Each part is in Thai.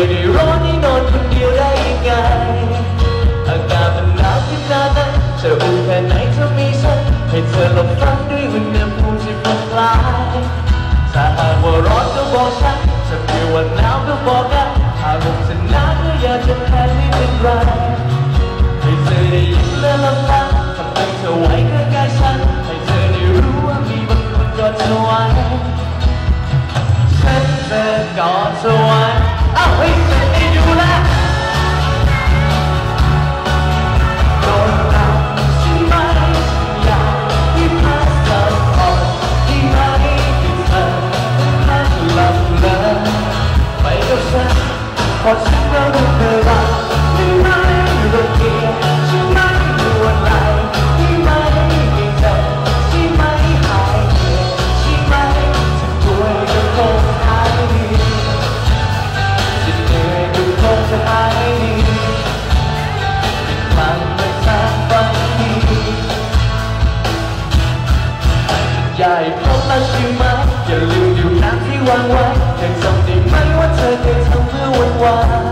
อนให้เดือดให้ร้อนให้นอนคนเดียวได้ยังไงอากาศมันหนาวที่นานั้นจะอุ่นแค่ไหนเธอมีฉันให้เธอหลบฝันด้วยอุณหภูมิที่ผ่อนคลายถ้าหากว่าร้อนก็บอกฉันถ้าเพียงว่าหนาวก็บอกกันหากผมจะหนาวก็อยากจะแพ้ไม่เป็นไรให้เธอได้ยินและรับ อย่เพบแล้วใช่ไหมอย่าลืมอยู่น้ำที่วางไว้ยังจำได้ไหมว่าเธอเคยทำเมื่อวันวาน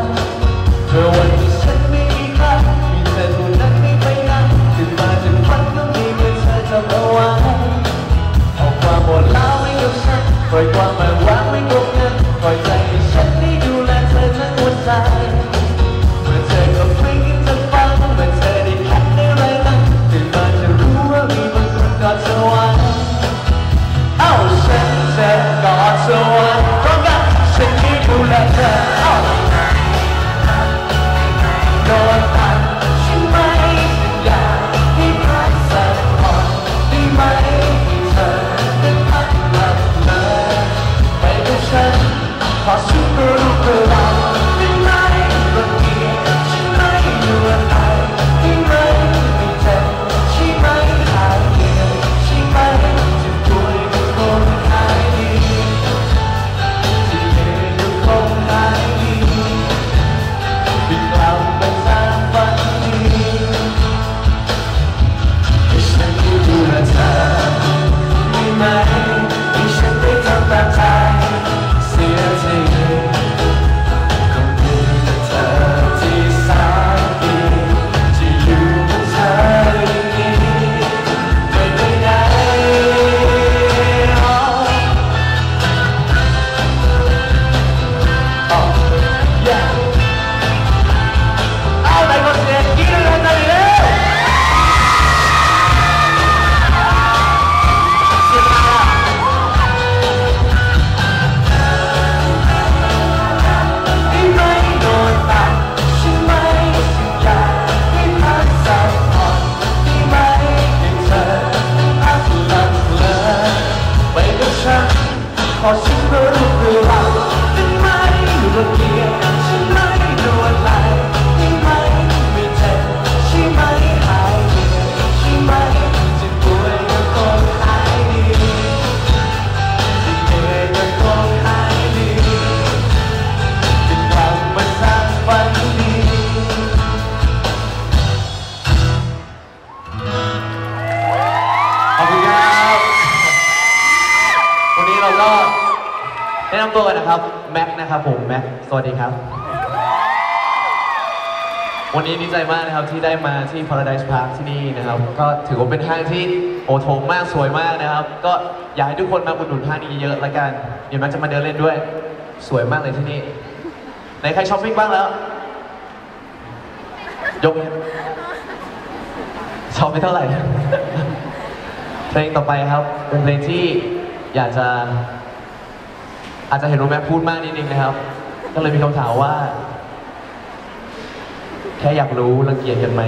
เมื่อวันที่ฉันไม่มีค่ามีเธอเท่านั้นไม่ไปไหนตื่นมาจนฝันก็มีเมื่อเธอจำเอาไว้เอาความหมดแล้วไม่ยอมฉันปล่อยความมา อฉันรู้เรื่อ นะนำตัวกันนะครับแม็กนะครับผมแม็กสวัสดีครับ วันนี้ดีใจมากนะครับที่ได้มาที่ Paradise Park ที่นี่นะครับ ก็ถือว่าเป็นห้างที่โอโถงมากสวยมากนะครับ ก็อยากให้ทุกคนมาอุดหนุนห้างนี้เยอะๆละกันเดี๋ยวแม็กจะมาเดินเล่นด้วย สวยมากเลยที่นี่ไหนใครช้อปปิ้งบ้างแล้วยกชอปไปเท่าไหร่ เพลงต่อไปครับเป็นเพลงที่อยากจะ อาจจะเห็นว่าแม่พูดมากนิดนึงนะครับ ก็เลยมีคำถามว่า แค่อยากรู้รังเกียจกันไหม